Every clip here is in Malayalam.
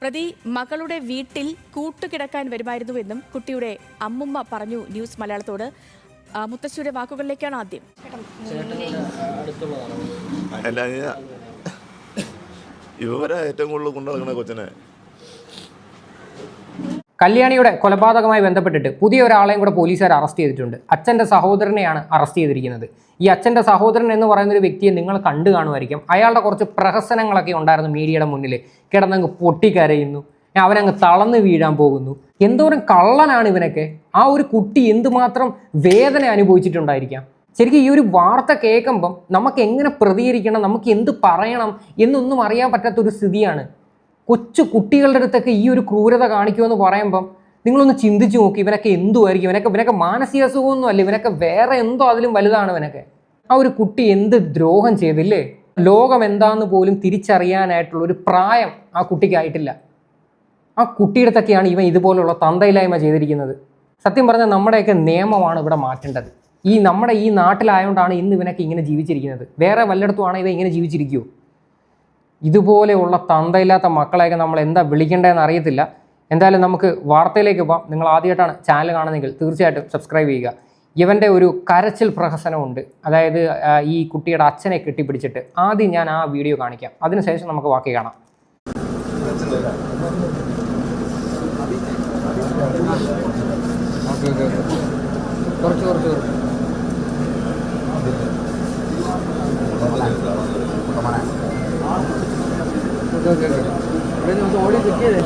പ്രതി മകളുടെ വീട്ടിൽ കൂട്ടുകിടക്കാൻ വരുമായിരുന്നുവെന്നും കുട്ടിയുടെ അമ്മുമ്മ പറഞ്ഞു ന്യൂസ് മലയാളത്തോട്. മുത്തശ്ശിയുടെ വാക്കുകളിലേക്കാണ് ആദ്യം. ഇവരാ ഏറ്റവും കൂടുതൽ കൊണ്ടു കൊച്ചിനെ കൊച്ചനെ. കല്യാണിയുടെ കൊലപാതകമായി ബന്ധപ്പെട്ടിട്ട് പുതിയ ഒരാളെയും കൂടെ പോലീസുകാർ അറസ്റ്റ് ചെയ്തിട്ടുണ്ട്. അച്ഛന്റെ സഹോദരനെയാണ് അറസ്റ്റ് ചെയ്തിരിക്കുന്നത്. ഈ അച്ഛന്റെ സഹോദരൻ എന്ന് പറയുന്ന ഒരു വ്യക്തിയെ നിങ്ങൾ കണ്ടു കാണുമായിരിക്കും. അയാളുടെ കുറച്ച് പ്രഹസനങ്ങളൊക്കെ ഉണ്ടായിരുന്നു മീഡിയയുടെ മുന്നിൽ കിടന്നങ്ങ് പൊട്ടിക്കരയുന്നു. അവനങ്ങ് തളർന്ന് വീഴാൻ പോകുന്നു. എന്തോരം കള്ളനാണ് ഇവനൊക്കെ. ആ ഒരു കുട്ടി എന്തുമാത്രം വേദന അനുഭവിച്ചിട്ടുണ്ടായിരിക്കാം. ശരിക്കും ഈ ഒരു വാർത്ത കേൾക്കുമ്പം നമുക്ക് എങ്ങനെ പ്രതികരിക്കണം നമുക്ക് എന്ത് പറയണം എന്നൊന്നും അറിയാൻ പറ്റാത്തൊരു സ്ഥിതിയാണ് കൊച്ചു കുട്ടികളുടെ അടുത്തൊക്കെ ഈ ഒരു ക്രൂരത കാണിക്കുമെന്ന് പറയുമ്പം നിങ്ങളൊന്ന് ചിന്തിച്ചു നോക്കി ഇവനൊക്കെ എന്തുമായിരിക്കും ഇവനൊക്കെ ഇവനൊക്കെ മാനസിക അസുഖമൊന്നും അല്ല ഇവനൊക്കെ വേറെ എന്തോ അതിലും വലുതാണ് ഇവനൊക്കെ. ആ ഒരു കുട്ടി എന്ത് ദ്രോഹം ചെയ്തില്ലേ? ലോകം എന്താന്ന് പോലും തിരിച്ചറിയാനായിട്ടുള്ള ഒരു പ്രായം ആ കുട്ടിക്കായിട്ടില്ല. ആ കുട്ടിയുടെ അടുത്തൊക്കെയാണ് ഇവൻ ഇതുപോലുള്ള തന്തയില്ലായ്മ ചെയ്തിരിക്കുന്നത്. സത്യം പറഞ്ഞാൽ നമ്മുടെയൊക്കെ നിയമമാണ് ഇവിടെ മാറ്റേണ്ടത്. ഈ നമ്മുടെ ഈ നാട്ടിലായതുകൊണ്ടാണ് ഇന്ന് ഇവനൊക്കെ ഇങ്ങനെ ജീവിച്ചിരിക്കുന്നത്. വേറെ വല്ലയിടത്തുമാണ് ഇവ ഇങ്ങനെ ജീവിച്ചിരിക്കുമോ ഇതുപോലെയുള്ള തന്തയില്ലാത്ത മക്കളെയൊക്കെ നമ്മൾ എന്താ വിളിക്കേണ്ടതെന്ന് അറിയത്തില്ല. എന്തായാലും നമുക്ക് വാർത്തയിലേക്ക് പോകാം നിങ്ങൾ ആദ്യമായിട്ടാണ് ചാനൽ കാണുന്നതെങ്കിൽ തീർച്ചയായിട്ടും സബ്സ്ക്രൈബ് ചെയ്യുക. ഇവന്റെ ഒരു കരച്ചിൽ പ്രഹസനമുണ്ട്. അതായത് ഈ കുട്ടിയുടെ അച്ഛനെ കെട്ടിപ്പിടിച്ചിട്ട് ആദ്യം ഞാൻ ആ വീഡിയോ കാണിക്കാം. അതിനുശേഷം നമുക്ക് ബാക്കി കാണാം. കുറച്ച് കുറച്ച് കുറച്ച് okay okay okay audio check ചെയ്തേ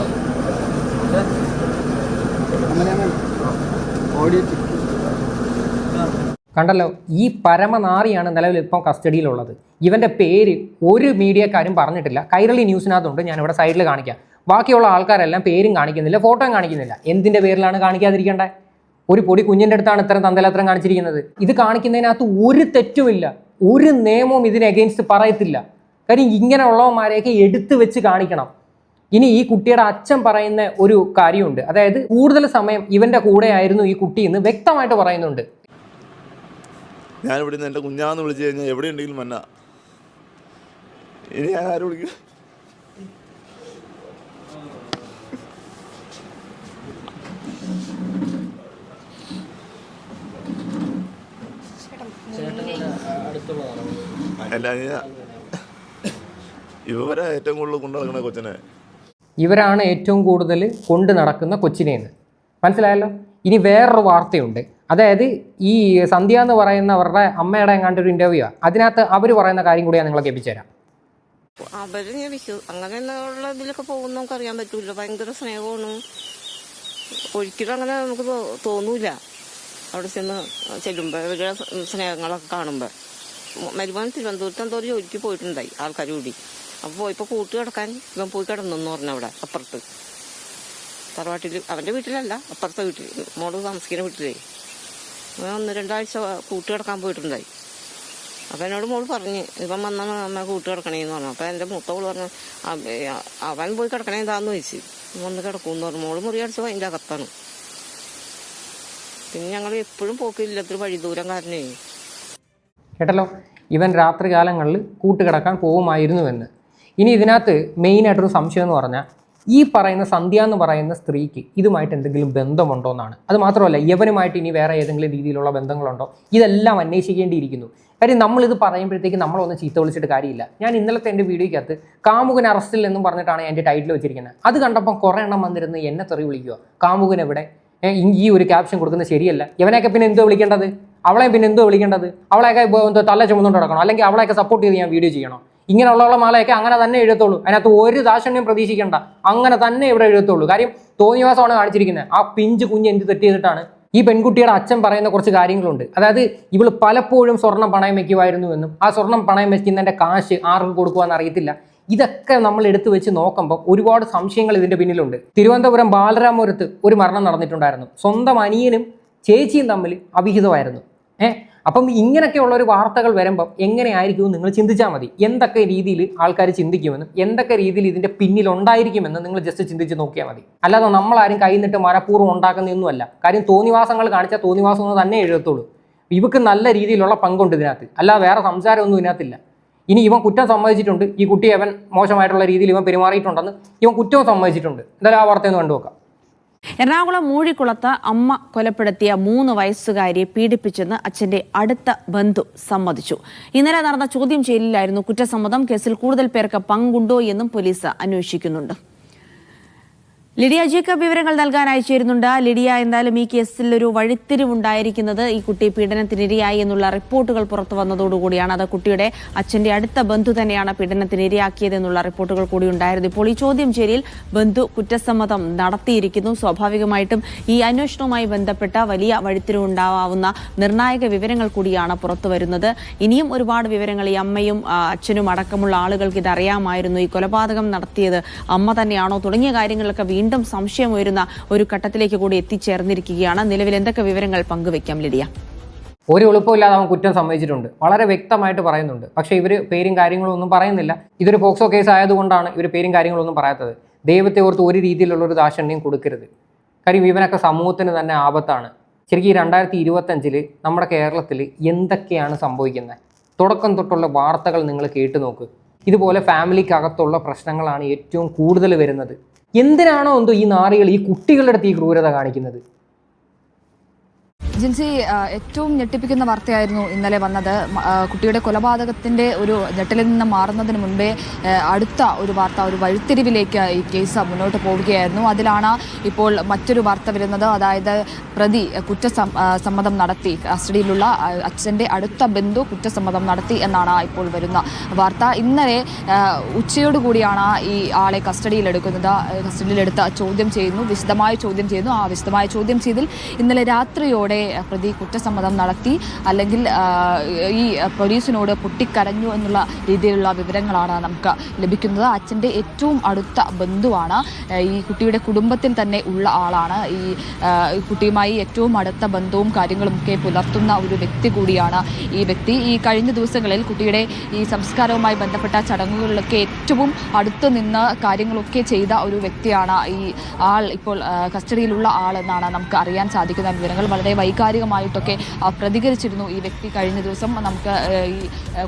ഓഡിയോ ചെക്ക് കണ്ടല്ലോ ഈ പരമനാറിയാണ് നിലവിൽ ഇപ്പം കസ്റ്റഡിയിലുള്ളത്. ഇവന്റെ പേര് ഒരു മീഡിയക്കാരും പറഞ്ഞിട്ടില്ല. കൈരളി ന്യൂസിനകത്തുണ്ട് ഞാൻ ഇവിടെ സൈഡിൽ കാണിക്കാം. ബാക്കിയുള്ള ആൾക്കാരെല്ലാം പേരും കാണിക്കുന്നില്ല ഫോട്ടോയും കാണിക്കുന്നില്ല. എന്തിന്റെ പേരിലാണ് കാണിക്കാതിരിക്കേണ്ടത് ഒരു പൊടി കുഞ്ഞിന്റെ അടുത്താണ് ഇത്തരം തന്തലത്രം കാണിച്ചിരിക്കുന്നത്. ഇത് കാണിക്കുന്നതിനകത്ത് ഒരു തെറ്റുമില്ല ഒരു നിയമവും ഇതിന് എഗെയിൻസ്റ്റ് പറയത്തില്ല. കാര്യം ഇങ്ങനെയുള്ളവന്മാരെയൊക്കെ എടുത്തു വെച്ച് കാണിക്കണം. ഇനി ഈ കുട്ടിയുടെ അച്ഛൻ പറയുന്ന ഒരു കാര്യമുണ്ട്. അതായത് കൂടുതൽ സമയം ഇവന്റെ കൂടെ ആയിരുന്നു ഈ കുട്ടി എന്ന് വ്യക്തമായിട്ട് പറയുന്നുണ്ട്. ഞാൻ ഇവിടെ നിന്ന് എന്റെ കുഞ്ഞാന്ന് വിളിച്ചു കഴിഞ്ഞാൽ എവിടെ ഉണ്ടെങ്കിലും മന്ന ഇനി ഞാൻ ആരും വിളിക്കും? അല്ല ഏറ്റവും കൂടുതൽ കൊണ്ടു നടക്കുന്ന കൊച്ചിനെ. ഇവരാണ് ഏറ്റവും കൂടുതൽ നടക്കുന്ന മനസ്സിലായല്ലോ? ഇനി വേറൊരു വാർത്തയുണ്ട്. അതായത് ഈ സന്ധ്യ എന്ന് പറയുന്നവരുടെ അമ്മയുടെ എങ്ങാണ്ട് ഒരു ഇന്റർവ്യൂ അതിനകത്ത് അവർ പറയുന്ന കാര്യം കൂടി ഞാൻ നിങ്ങളെ കേൾപ്പിച്ചുതരാം. അവർ ഞാൻ വിശ്വ അങ്ങനെയുള്ള ഇതിലൊക്കെ പോകുന്ന നമുക്ക് അറിയാൻ പറ്റൂല. ഭയങ്കര സ്നേഹമാണ്. ഒരിക്കലും അങ്ങനെ നമുക്ക് തോന്നൂല. അവിടെ ചെന്ന് ചെല്ലുമ്പോൾ ഇവരുടെ സ്നേഹങ്ങളൊക്കെ കാണുമ്പോൾ മരുമോൻ തിരുവനന്തപുരത്ത് എന്തോ ഒരു ജോലിക്ക് പോയിട്ടുണ്ടായി ആൾക്കാർ കൂടി. അപ്പോൾ പോയപ്പോൾ കൂട്ട് കിടക്കാൻ ഇവൻ പോയി കിടന്നെന്ന് പറഞ്ഞു അവിടെ അപ്പുറത്ത്. തറവാട്ടിൽ അവന്റെ വീട്ടിലല്ല അപ്പുറത്തെ വീട്ടിൽ മോൾ താമസിക്കുന്ന വീട്ടിലേ. അവൻ ഒന്ന് രണ്ടാഴ്ച കൂട്ട് കിടക്കാൻ പോയിട്ടുണ്ടായി. അപ്പം എന്നോട് മോൾ പറഞ്ഞു ഇപ്പം വന്നാണ് അമ്മ കൂട്ട് കിടക്കണേന്ന് പറഞ്ഞു. അപ്പം എന്റെ മൂത്തവൾ പറഞ്ഞു അവൻ പോയി കിടക്കണേ എന്താന്ന് ചോദിച്ചു. വന്ന് കിടക്കുമെന്ന് പറഞ്ഞു. മോൾ മുറി അടിച്ചപ്പോൾ അതിന്റെ അകത്താണ്. പിന്നെ ഞങ്ങൾ എപ്പോഴും പോക്കില്ലാത്തൊരു വഴി ദൂരം കാരണേ. കേട്ടല്ലോ? ഇവൻ രാത്രി കാലങ്ങളിൽ കൂട്ടുകിടക്കാൻ പോകുമായിരുന്നുവെന്ന്. ഇനി ഇതിനകത്ത് മെയിനായിട്ടൊരു സംശയം എന്ന് പറഞ്ഞാൽ ഈ പറയുന്ന സന്ധ്യ എന്ന് പറയുന്ന സ്ത്രീക്ക് ഇതുമായിട്ട് എന്തെങ്കിലും ബന്ധമുണ്ടോ എന്നാണ്. അത് മാത്രമല്ല യവനുമായിട്ട് ഇനി വേറെ ഏതെങ്കിലും രീതിയിലുള്ള ബന്ധങ്ങളുണ്ടോ? ഇതെല്ലാം അന്വേഷിക്കേണ്ടിയിരിക്കുന്നു. കാര്യം നമ്മളിത് പറയുമ്പോഴത്തേക്ക് നമ്മളൊന്ന് ചീത്ത വിളിച്ചിട്ട് കാര്യമില്ല. ഞാൻ ഇന്നലത്തെ എന്റെ വീഡിയോയ്ക്കകത്ത് കാമുകൻ അറസ്റ്റിൽ എന്നും പറഞ്ഞിട്ടാണ് എന്റെ ടൈറ്റിൽ വെച്ചിരിക്കുന്നത്. അത് കണ്ടപ്പോൾ കുറേ എണ്ണം വന്നിരുന്ന് എന്നെ തെറി വിളിക്കുക. കാമുകൻ എവിടെ? ഈ- ഒരു ക്യാപ്ഷൻ കൊടുക്കുന്നത് ശരിയല്ല. ഇവനെയൊക്കെ പിന്നെ എന്തോ വിളിക്കേണ്ടത്? അവളെ പിന്നെ എന്തോ വിളിക്കേണ്ടത്? അവളെയൊക്കെ തല ചുമന്നുകൊണ്ട് നടക്കണം? അല്ലെങ്കിൽ അവളെയൊക്കെ സപ്പോർട്ട് ചെയ്ത് ഞാൻ വീഡിയോ ചെയ്യണം? ഇങ്ങനെയുള്ള മാലയൊക്കെ അങ്ങനെ തന്നെ എഴുതത്തുള്ളൂ. അതിനകത്ത് ഒരു ദാക്ഷണ്യം പ്രതീക്ഷിക്കേണ്ട. അങ്ങനെ തന്നെ ഇവിടെ എഴുതത്തുള്ളൂ. കാര്യം തോന്നിവാസമാണ് കാണിച്ചിരിക്കുന്നത്. ആ പിഞ്ച് കുഞ്ഞ് എന്ത് തെറ്റ് ചെയ്തിട്ടാണ്? ഈ പെൺകുട്ടിയുടെ അച്ഛൻ പറയുന്ന കുറച്ച് കാര്യങ്ങളുണ്ട്. അതായത് ഇവൾ പലപ്പോഴും സ്വർണം പണയം വെക്കുമായിരുന്നു എന്നും ആ സ്വർണം പണയം വെക്കുന്നതിന്റെ കാശ് ആർക്ക് കൊടുക്കുവാന്ന് അറിയത്തില്ല. ഇതൊക്കെ നമ്മൾ എടുത്തു വെച്ച് നോക്കുമ്പോൾ ഒരുപാട് സംശയങ്ങൾ ഇതിന്റെ പിന്നിലുണ്ട്. തിരുവനന്തപുരം ബാലരാമപുരത്ത് ഒരു മരണം നടന്നിട്ടുണ്ടായിരുന്നു. സ്വന്തം അനിയനും ചേച്ചിയും തമ്മിൽ അവിഹിതമായിരുന്നു. ഏഹ് അപ്പം ഇങ്ങനെയൊക്കെയുള്ള ഒരു വാർത്തകൾ വരുമ്പം എങ്ങനെയായിരിക്കും നിങ്ങൾ ചിന്തിച്ചാൽ മതി. എന്തൊക്കെ രീതിയിൽ ആൾക്കാർ ചിന്തിക്കുമെന്നും എന്തൊക്കെ രീതിയിൽ ഇതിന്റെ പിന്നിലുണ്ടായിരിക്കുമെന്ന് നിങ്ങൾ ജസ്റ്റ് ചിന്തിച്ച് നോക്കിയാൽ മതി. അല്ലാതെ നമ്മളാരും കൈ നിട്ട് മനഃപൂർവം ഉണ്ടാക്കുന്നതൊന്നുമല്ല കാര്യം തോന്നിവാസങ്ങൾ കാണിച്ചാൽ തോന്നിവാസം എന്ന് തന്നെ എഴുതത്തുള്ളൂ. ഇവക്ക് നല്ല രീതിയിലുള്ള പങ്കുണ്ട് ഇതിനകത്ത്. അല്ലാതെ വേറെ സംസാരമൊന്നും ഇതിനകത്തില്ല. ഇനി ഇവൻ കുറ്റം സമ്മതിച്ചിട്ടുണ്ട്. ഈ കുട്ടി അവൻ മോശമായിട്ടുള്ള രീതിയിൽ ഇവൻ പെരുമാറിയിട്ടുണ്ടെന്ന് ഇവൻ കുറ്റവും സമ്മതിച്ചിട്ടുണ്ട്. എന്തായാലും ആ വാർത്തയൊന്ന് കണ്ടുനോക്കാം. എറണാകുളം മൂഴിക്കുളത്ത് അമ്മ കൊലപ്പെടുത്തിയ മൂന്ന് വയസ്സുകാരിയെ പീഡിപ്പിച്ചെന്ന് അച്ഛന്റെ അടുത്ത ബന്ധു സമ്മതിച്ചു. ഇന്നലെ നടന്ന ചോദ്യം ചെയ്യലിലായിരുന്നു കുറ്റസമ്മതം. കേസിൽ കൂടുതൽ പേർക്ക് പങ്കുണ്ടോ എന്നും പോലീസ് അന്വേഷിക്കുന്നുണ്ട്. ലിഡിയ ജേക്കബ് വിവരങ്ങൾ നൽകാൻ അയച്ചിരുന്നുണ്ട്. ലിഡിയ എന്തായാലും ഈ കേസിൽ ഒരു വഴിത്തിരിവുണ്ടായിരിക്കുന്നത് ഈ കുട്ടി പീഡനത്തിനിരയായി എന്നുള്ള റിപ്പോർട്ടുകൾ പുറത്തു വന്നതോടുകൂടിയാണ്. അത് കുട്ടിയുടെ അച്ഛന്റെ അടുത്ത ബന്ധു തന്നെയാണ് പീഡനത്തിനിരയാക്കിയതെന്നുള്ള റിപ്പോർട്ടുകൾ കൂടി ഉണ്ടായിരുന്നു. ഇപ്പോൾ ഈ ചോദ്യം ചെയ്യലിൽ ബന്ധു കുറ്റസമ്മതം നടത്തിയിരിക്കുന്നു. സ്വാഭാവികമായിട്ടും ഈ അന്വേഷണവുമായി ബന്ധപ്പെട്ട വലിയ വഴിത്തിരിവുണ്ടാവുന്ന നിർണായക വിവരങ്ങൾ കൂടിയാണ് പുറത്തു വരുന്നത്. ഇനിയും ഒരുപാട് വിവരങ്ങൾ ഈ അമ്മയും അച്ഛനും അടക്കമുള്ള ആളുകൾക്ക് ഇത് അറിയാമായിരുന്നു ഈ കൊലപാതകം നടത്തിയത് അമ്മ തന്നെയാണോ? തുടങ്ങിയ കാര്യങ്ങളിലൊക്കെ വീണ്ടും സംശയം ഉയരുന്ന ഒരു ഘട്ടത്തിലേക്ക് കൂടി എത്തിച്ചേർന്നിരിക്കുകയാണ്. നിലവിൽ എന്തൊക്കെ വിവരങ്ങൾ പങ്കുവെക്കാം ലിഡിയ? ഒരു എളുപ്പമില്ലാതെ അവൻ കുറ്റം സമ്മതിച്ചിട്ടുണ്ട്. വളരെ വ്യക്തമായിട്ട് പറയുന്നുണ്ട്. പക്ഷേ ഇവർ പേരും കാര്യങ്ങളും ഒന്നും പറയുന്നില്ല. ഇതൊരു പോക്സോ കേസ് ആയതുകൊണ്ടാണ് ഇവർ പേരും കാര്യങ്ങളൊന്നും പറയാത്തത്. ദൈവത്തെ ഓർത്ത് ഒരു രീതിയിലുള്ള ഒരു ദാക്ഷണ്യം കൊടുക്കരുത്. കാര്യം ഇവനൊക്കെ സമൂഹത്തിന് തന്നെ ആപത്താണ്. ശരിക്കും ഈ രണ്ടായിരത്തി ഇരുപത്തഞ്ചിൽ നമ്മുടെ കേരളത്തിൽ എന്തൊക്കെയാണ് സംഭവിക്കുന്നത്? തുടക്കം തൊട്ടുള്ള വാർത്തകൾ നിങ്ങൾ കേട്ടു നോക്ക്. ഇതുപോലെ ഫാമിലിക്കകത്തുള്ള പ്രശ്നങ്ങളാണ് ഏറ്റവും കൂടുതൽ വരുന്നത്. എന്തിനാണോ എന്തോ ഈ നാറികൾ ഈ കുട്ടികളുടെ അടുത്ത് ഈ ക്രൂരത കാണിക്കുന്നത്? ജിൻസി ഏറ്റവും ഞെട്ടിപ്പിക്കുന്ന വാർത്തയായിരുന്നു ഇന്നലെ വന്നത്. കുട്ടിയുടെ കൊലപാതകത്തിന്റെ ഒരു ഞെട്ടലിൽ നിന്ന് മാറുന്നതിന് മുൻപേ അടുത്ത ഒരു വാർത്ത ഒരു വഴിത്തിരിവിലേക്ക് ഈ കേസ് മുന്നോട്ട് പോവുകയായിരുന്നു. അതിലാണ് ഇപ്പോൾ മറ്റൊരു വാർത്ത വരുന്നത്. അതായത് പ്രതി കുറ്റസമ്മതം നടത്തി. കസ്റ്റഡിയിലുള്ള അച്ഛന്റെ അടുത്ത ബന്ധു കുറ്റസമ്മതം നടത്തി എന്നാണ് ഇപ്പോൾ വരുന്ന വാർത്ത. ഇന്നലെ ഉച്ചയോടുകൂടിയാണ് ഈ ആളെ കസ്റ്റഡിയിലെടുക്കുന്നത്. കസ്റ്റഡിയിലെടുത്ത് ചോദ്യം ചെയ്യുന്നു. വിശദമായ ചോദ്യം ചെയ്യുന്നു. ആ വിശദമായ ചോദ്യം ചെയ്തിൽ ഇന്നലെ രാത്രിയോടെ പ്രതി കുറ്റസമ്മതം നടത്തി അല്ലെങ്കിൽ ഈ പോലീസിനോട് പൊട്ടിക്കരഞ്ഞു എന്നുള്ള രീതിയിലുള്ള വിവരങ്ങളാണ് നമുക്ക് ലഭിക്കുന്നത്. അച്ഛന്റെ ഏറ്റവും അടുത്ത ബന്ധുവാണ് ഈ കുട്ടിയുടെ കുടുംബത്തിൽ തന്നെ ഉള്ള ആളാണ്. ഈ കുട്ടിയുമായി ഏറ്റവും അടുത്ത ബന്ധവും കാര്യങ്ങളും ഒക്കെ പുലർത്തുന്ന ഒരു വ്യക്തി കൂടിയാണ് ഈ വ്യക്തി. ഈ കഴിഞ്ഞ ദിവസങ്ങളിൽ കുട്ടിയുടെ ഈ സംസ്കാരവുമായി ബന്ധപ്പെട്ട ചടങ്ങുകളിലൊക്കെ ഏറ്റവും അടുത്ത് നിന്ന് കാര്യങ്ങളൊക്കെ ചെയ്ത ഒരു വ്യക്തിയാണ് ഈ ആൾ. ഇപ്പോൾ കസ്റ്റഡിയിലുള്ള ആൾ എന്നാണ് നമുക്ക് അറിയാൻ സാധിക്കുന്ന വിവരങ്ങൾ. വളരെ വൈകാരികമായിട്ടൊക്കെ പ്രതികരിച്ചിരുന്നു ഈ വ്യക്തി കഴിഞ്ഞ ദിവസം. നമുക്ക് ഈ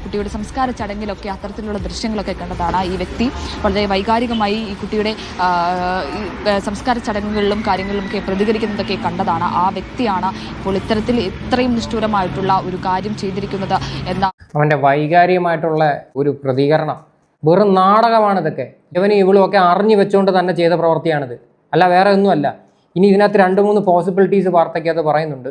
കുട്ടിയുടെ സംസ്കാര ചടങ്ങിലൊക്കെ അത്തരത്തിലുള്ള ദൃശ്യങ്ങളൊക്കെ കണ്ടതാണ് ഈ വ്യക്തി. വളരെ വൈകാരികമായി ഈ കുട്ടിയുടെ സംസ്കാര ചടങ്ങുകളിലും കാര്യങ്ങളിലും ഒക്കെ പ്രതികരിക്കുന്നതൊക്കെ കണ്ടതാണ്. ആ വ്യക്തിയാണ് ഇപ്പോൾ ഇത്തരത്തിൽ ഇത്രയും നിഷ്ഠൂരമായിട്ടുള്ള ഒരു കാര്യം ചെയ്തിരിക്കുന്നത് എന്ന അവന്റെ വൈകാരികമായിട്ടുള്ള ഒരു പ്രതികരണം. വെറും നാടകമാണ് ഇതൊക്കെ ഇവനും ഇവളും ഒക്കെ അറിഞ്ഞു വെച്ചുകൊണ്ട് തന്നെ ചെയ്ത പ്രവൃത്തിയാണിത്. അല്ല വേറെ ഒന്നുമല്ല. ഇനി ഇതിനകത്ത് രണ്ട് മൂന്ന് പോസിബിലിറ്റീസ് വാർത്തയ്ക്കകത്ത് പറയുന്നുണ്ട്.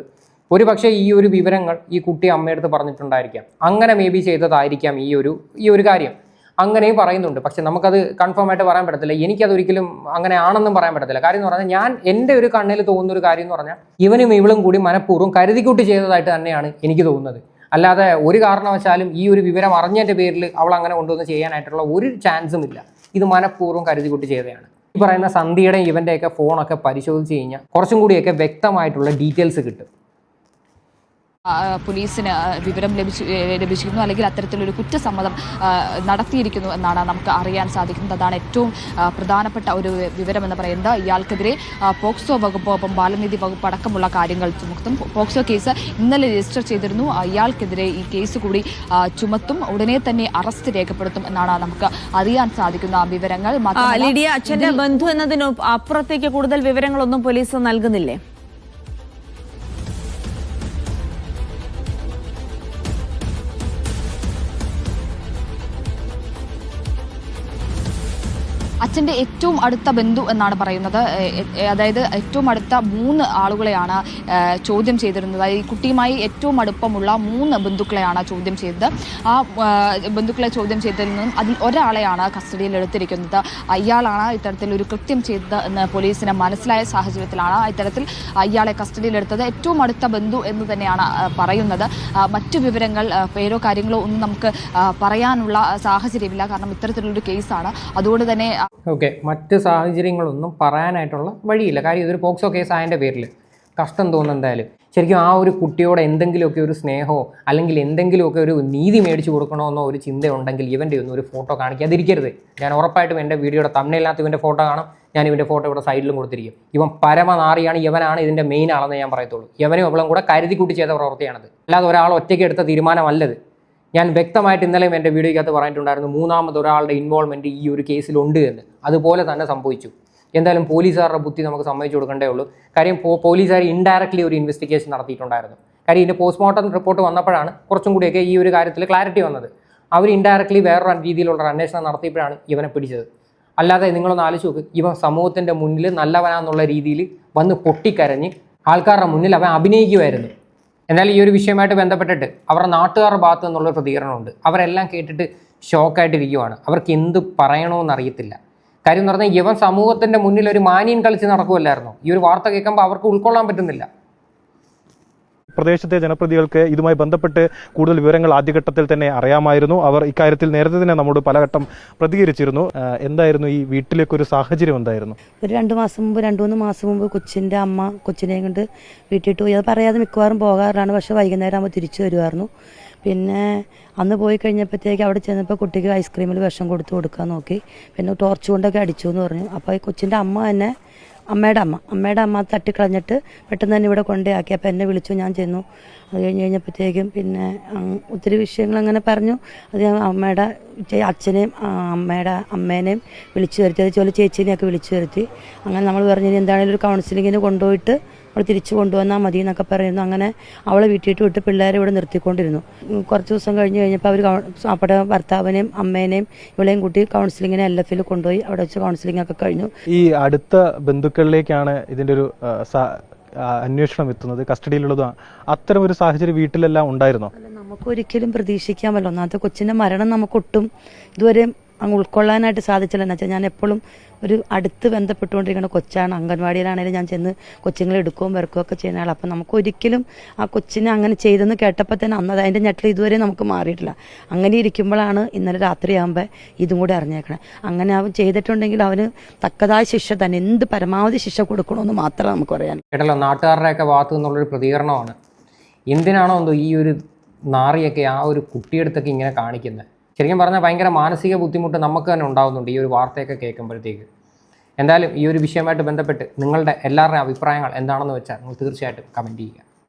ഒരു പക്ഷേ ഈ ഒരു വിവരങ്ങൾ ഈ കുട്ടി അമ്മയടുത്ത് പറഞ്ഞിട്ടുണ്ടായിരിക്കാം. അങ്ങനെ മേ ബി ചെയ്തതായിരിക്കാം ഈ ഒരു ഈ ഒരു കാര്യം. അങ്ങനെയും പറയുന്നുണ്ട്. പക്ഷെ നമുക്കത് കൺഫേം ആയിട്ട് പറയാൻ പറ്റത്തില്ല. എനിക്കത് ഒരിക്കലും അങ്ങനെ ആണെന്നും പറയാൻ പറ്റത്തില്ല. കാര്യം എന്ന് പറഞ്ഞാൽ ഞാൻ എന്റെ ഒരു കണ്ണിൽ തോന്നുന്ന ഒരു കാര്യം എന്ന് പറഞ്ഞാൽ ഇവനും ഇവളും കൂടി മനഃപൂർവം കരുതിക്കൂട്ടി ചെയ്തതായിട്ട് തന്നെയാണ് എനിക്ക് തോന്നുന്നത്. അല്ലാതെ ഒരു കാരണവശാലും ഈ ഒരു വിവരം അറിഞ്ഞതിന്റെ പേരിൽ അവൾ അങ്ങനെ കൊണ്ടുവന്ന് ചെയ്യാനായിട്ടുള്ള ഒരു ചാൻസും ഇല്ല. ഇത് മനഃപൂർവം കരുതിക്കൂട്ടി ചെയ്തതാണ്. പറയുന്ന സന്ധിയുടെ ഇവന്റെയൊക്കെ ഫോണൊക്കെ പരിശോധിച്ച് കഴിഞ്ഞാൽ കുറച്ചും കൂടിയൊക്കെ വ്യക്തമായിട്ടുള്ള ഡീറ്റെയിൽസ് കിട്ടും. പോലീസിന് വിവരം ലഭിച്ചു ലഭിച്ചിരിക്കുന്നു ലഭിച്ചിരുന്നു അല്ലെങ്കിൽ അത്തരത്തിലൊരു കുറ്റസമ്മതം നടത്തിയിരിക്കുന്നു എന്നാണ് നമുക്ക് അറിയാൻ സാധിക്കുന്നത്. അതാണ് ഏറ്റവും പ്രധാനപ്പെട്ട ഒരു വിവരം എന്ന് പറയുന്നത്. ഇയാൾക്കെതിരെ പോക്സോ വകുപ്പ് ഒപ്പം ബാലനീതി വകുപ്പ് അടക്കമുള്ള കാര്യങ്ങൾ ചുമത്തും. പോക്സോ കേസ് ഇന്നലെ രജിസ്റ്റർ ചെയ്തിരുന്നു. ഇയാൾക്കെതിരെ ഈ കേസ് കൂടി ചുമത്തും. ഉടനെ തന്നെ അറസ്റ്റ് രേഖപ്പെടുത്തും എന്നാണ് നമുക്ക് അറിയാൻ സാധിക്കുന്ന വിവരങ്ങൾ. ലിഡിയ അച്ഛന്റെ ബന്ധു എന്നതിന് അപ്പുറത്തേക്ക് കൂടുതൽ വിവരങ്ങളൊന്നും പോലീസ് നൽകുന്നില്ലേ? അച്ഛന്റെ ഏറ്റവും അടുത്ത ബന്ധു എന്നാണ് പറയുന്നത്. അതായത് ഏറ്റവും അടുത്ത മൂന്ന് ആളുകളെയാണ് ചോദ്യം ചെയ്തിരുന്നത്. ഈ കുട്ടിയുമായി ഏറ്റവും അടുപ്പമുള്ള മൂന്ന് ബന്ധുക്കളെയാണ് ചോദ്യം ചെയ്തത്. ആ ബന്ധുക്കളെ ചോദ്യം ചെയ്തതിൽ അതിൽ ഒരാളെയാണ് കസ്റ്റഡിയിൽ എടുത്തിരിക്കുന്നത്. അയാളാണ് ഇത്തരത്തിൽ ഒരു കൃത്യം ചെയ്തത് എന്ന് പോലീസിന് മനസ്സിലായ സാഹചര്യത്തിലാണ് ഇത്തരത്തിൽ ഇയാളെ കസ്റ്റഡിയിലെടുത്തത് ഏറ്റവും അടുത്ത ബന്ധു എന്ന് തന്നെയാണ് പറയുന്നത്. മറ്റു വിവരങ്ങൾ പേരോ കാര്യങ്ങളോ ഒന്നും നമുക്ക് പറയാനുള്ള സാഹചര്യമില്ല. കാരണം ഇത്തരത്തിലുള്ളൊരു കേസാണ്. അതുകൊണ്ട് തന്നെ ഓക്കെ മറ്റ് സാഹചര്യങ്ങളൊന്നും പറയാനായിട്ടുള്ള വഴിയില്ല. കാര്യം ഇതൊരു പോക്സോ കേസ് ആയതിന്റെ പേരിൽ. കഷ്ടം തോന്നുന്നു എന്തായാലും. ശരിക്കും ആ ഒരു കുട്ടിയോട് എന്തെങ്കിലുമൊക്കെ ഒരു സ്നേഹമോ അല്ലെങ്കിൽ എന്തെങ്കിലുമൊക്കെ ഒരു നീതി മേടിച്ചു കൊടുക്കണമെന്നോ ഒരു ചിന്തയുണ്ടെങ്കിൽ ഇവന്റെ ഒന്നും ഒരു ഫോട്ടോ കാണിക്കാതിരിക്കരുത് ഞാൻ ഉറപ്പായിട്ടും എന്റെ വീഡിയോയുടെ തമ്മിലില്ലാത്ത ഇവന്റെ ഫോട്ടോ കാണും. ഞാൻ ഇവന്റെ ഫോട്ടോ ഇവിടെ സൈഡിലും കൊടുത്തിരിക്കും. ഇവൻ പരമനാറിയാണ് ഇവനാണ് ഇതിന്റെ മെയിൻ ആളെന്ന് ഞാൻ പറയത്തുള്ളൂ. ഇവനും അവളും കൂടെ കരുതി കൂട്ടി ചെയ്ത പ്രവൃത്തിയാണത്. അല്ലാതെ ഒരാൾ ഒറ്റയ്ക്ക് എടുത്ത തീരുമാനമല്ലത്. ഞാൻ വ്യക്തമായിട്ട് ഇന്നലെയും എന്റെ വീഡിയോയ്ക്കകത്ത് പറഞ്ഞിട്ടുണ്ടായിരുന്നു മൂന്നാമത് ഒരാളുടെ ഇൻവോൾവ്മെന്റ് ഈ ഒരു കേസിലുണ്ട് എന്ന്. അതുപോലെ തന്നെ സംഭവിച്ചു. എന്തായാലും പോലീസുകാരുടെ ബുദ്ധി നമുക്ക് സമ്മതിച്ചു കൊടുക്കേണ്ടേ ഉള്ളൂ. കാര്യം പോലീസുകാർ ഇൻഡയറക്ട്ലി ഒരു ഇൻവെസ്റ്റിഗേഷൻ നടത്തിയിട്ടുണ്ടായിരുന്നു. കാര്യം ഇതിന്റെ പോസ്റ്റ്മോർട്ടം റിപ്പോർട്ട് വന്നപ്പോഴാണ് കുറച്ചും കൂടിയൊക്കെ ഈ ഒരു കാര്യത്തിൽ ക്ലാരിറ്റി വന്നത്. അവർ ഇൻഡയറക്ട്ലി വേറൊരു രീതിയിലുള്ള അന്വേഷണം നടത്തിയപ്പോഴാണ് ഇവനെ പിടിച്ചത്. അല്ലാതെ നിങ്ങളൊന്ന് ആലോചിച്ച് നോക്ക് ഇവൻ സമൂഹത്തിന്റെ മുന്നിൽ നല്ലവനാന്നുള്ള രീതിയിൽ വന്ന് പൊട്ടിക്കരഞ്ഞ് ആൾക്കാരുടെ മുന്നിൽ അവൻ അഭിനയിക്കുമായിരുന്നു എന്നാൽ ഈ ഒരു വിഷയമായിട്ട് ബന്ധപ്പെട്ടിട്ട് അവരുടെ നാട്ടുകാരുടെ ഭാഗത്തു നിന്നുള്ള പ്രതികരണമുണ്ട്. അവരെല്ലാം കേട്ടിട്ട് ഷോക്കായിട്ടിരിക്കുവാണ്. അവർക്ക് എന്ത് പറയണമെന്ന് അറിയത്തില്ല. കാര്യം എന്ന് പറഞ്ഞാൽ ഇവൻ സമൂഹത്തിന്റെ മുന്നിൽ ഒരു മാനിയൻ കളിച്ച് നടക്കുമല്ലായിരുന്നു ഈ ഒരു വാർത്ത കേൾക്കുമ്പോൾ അവർക്ക് ഉൾക്കൊള്ളാൻ പറ്റുന്നില്ല. പ്രദേശത്തെ ജനപ്രതികൾക്ക് ഇതുമായി ബന്ധപ്പെട്ട് കൂടുതൽ വിവരങ്ങൾ ആദ്യഘട്ടത്തിൽ തന്നെ അറിയാമായിരുന്നു. അവർ ഇക്കാര്യത്തിൽ നേരത്തെ തന്നെ നമ്മോട് പലഘട്ടം പ്രതികരിച്ചിരുന്നു. എന്തായിരുന്നു ഈ വീട്ടിലേക്ക് ഒരു സാഹചര്യം എന്തായിരുന്നു? ഒരു രണ്ട് മാസം മുമ്പ് രണ്ട് മൂന്ന് മാസം മുമ്പ് കൊച്ചിന്റെ അമ്മ കൊച്ചിനെയും കൊണ്ട് വീട്ടിൽ പോയി. അത് പറയാതെ മിക്കവാറും പോകാറാണ് പക്ഷെ വൈകുന്നേരം ആകുമ്പോൾ തിരിച്ചു വരുമായിരുന്നു പിന്നെ അന്ന് പോയി കഴിഞ്ഞപ്പോഴത്തേക്ക് അവിടെ ചെന്നപ്പോൾ കുട്ടിക്ക് ഐസ്ക്രീമിൽ വിഷം കൊടുത്ത് കൊടുക്കാൻ നോക്കി. പിന്നെ ടോർച്ച് കൊണ്ടൊക്കെ അടിച്ചു എന്ന് പറഞ്ഞു. അപ്പോൾ ഈ കൊച്ചിന്റെ അമ്മ തന്നെ അമ്മയുടെ അമ്മ. അമ്മയുടെ അമ്മ തട്ടിക്കളഞ്ഞിട്ട് പെട്ടെന്ന് തന്നെ ഇവിടെ കൊണ്ടേയാക്കി അപ്പോൾ എന്നെ വിളിച്ചു ഞാൻ ചെന്നു. അത് കഴിഞ്ഞ് കഴിഞ്ഞപ്പോഴത്തേക്കും പിന്നെ ഒത്തിരി വിഷയങ്ങൾ അങ്ങനെ പറഞ്ഞു. അത് ഞാൻ അമ്മയുടെ അച്ഛനെയും അമ്മയുടെ അമ്മേനെയും വിളിച്ചു വരുത്തി അതുപോലെ ചേച്ചീനെയൊക്കെ വിളിച്ചു വരുത്തി. അങ്ങനെ നമ്മൾ പറഞ്ഞു എന്താണെങ്കിലും ഒരു കൗൺസിലിങ്ങിന് കൊണ്ടുപോയിട്ട് അവൾ തിരിച്ചു കൊണ്ടുവന്നാൽ മതി എന്നൊക്കെ പറയുന്നു. അങ്ങനെ അവളെ വീട്ടിട്ട് വിട്ട് പിള്ളേരെ ഇവിടെ നിർത്തിക്കൊണ്ടിരുന്നു. കുറച്ച് ദിവസം കഴിഞ്ഞ് കഴിഞ്ഞപ്പോൾ അവർ അവിടെ ഭർത്താവിനെയും അമ്മേനെയും ഇവളെയും കൂട്ടി കൗൺസിലിങ്ങിനെ എൽ എഫിൽ കൊണ്ടുപോയി. അവിടെ വെച്ച് കൗൺസിലിംഗ് ഒക്കെ കഴിഞ്ഞു. ഈ അടുത്ത ബന്ധുക്കളിലേക്കാണ് ഇതിന്റെ ഒരു അന്വേഷണം എത്തുന്നത്. കസ്റ്റഡിയിലുള്ളതും അത്തരം ഒരു സാഹചര്യം വീട്ടിലെല്ലാം ഉണ്ടായിരുന്നോ? നമുക്കൊരിക്കലും നമുക്ക് ഒരിക്കലും പ്രതീക്ഷിക്കാൻ പറ്റില്ല ഒന്നാമത്തെ കൊച്ചിന്റെ മരണം നമുക്കൊട്ടും ഇതുവരെ അങ്ങ് ഉൾക്കൊള്ളാനായിട്ട് സാധിച്ചില്ല. എന്ന് വെച്ചാൽ ഞാൻ എപ്പോഴും ഒരു അടുത്ത് ബന്ധപ്പെട്ടുകൊണ്ടിരിക്കുന്ന കൊച്ചാണ്. അംഗൻവാടിയിലാണെങ്കിലും ഞാൻ ചെന്ന് കൊച്ചുങ്ങളെ എടുക്കുകയും വെറുക്കുകയും ഒക്കെ ചെയ്യുന്ന ആൾ അപ്പം നമുക്ക് ഒരിക്കലും ആ കൊച്ചിനെ അങ്ങനെ ചെയ്തെന്ന് കേട്ടപ്പോൾ തന്നെ അന്നത് അതിന്റെ ഞെട്ടിൽ ഇതുവരെ നമുക്ക് മാറിയിട്ടില്ല. അങ്ങനെ ഇരിക്കുമ്പോഴാണ് ഇന്നലെ രാത്രിയാകുമ്പോൾ ഇതും കൂടി അറിഞ്ഞേക്കണേ. അങ്ങനെ അവൻ ചെയ്തിട്ടുണ്ടെങ്കിൽ അവന് തക്കതായ ശിക്ഷ തന്നെ. എന്ത് പരമാവധി ശിക്ഷ കൊടുക്കണമെന്ന് മാത്രമേ നമുക്ക് പറയാൻ കേട്ടല്ലോ നാട്ടുകാരുടെയൊക്കെ ഭാഗത്തു നിന്നുള്ളൊരു പ്രതികരണമാണ്. എന്തിനാണോ എന്തോ ഈ ഒരു നാറിയൊക്കെ ആ ഒരു കുട്ടിയെടുത്തൊക്കെ ഇങ്ങനെ കാണിക്കുന്നത് ശരിക്കും പറഞ്ഞാൽ ഭയങ്കര മാനസിക ബുദ്ധിമുട്ട് നമുക്ക് തന്നെ ഉണ്ടാകുന്നുണ്ട് ഈ ഒരു വാർത്തയൊക്കെ കേൾക്കുമ്പോഴത്തേക്ക്. എന്തായാലും ഈ ഒരു വിഷയമായിട്ട് ബന്ധപ്പെട്ട് നിങ്ങളുടെ എല്ലാവരുടെയും അഭിപ്രായങ്ങൾ എന്താണെന്ന് വെച്ചാൽ നിങ്ങൾ തീർച്ചയായിട്ടും കമന്റ് ചെയ്യുക.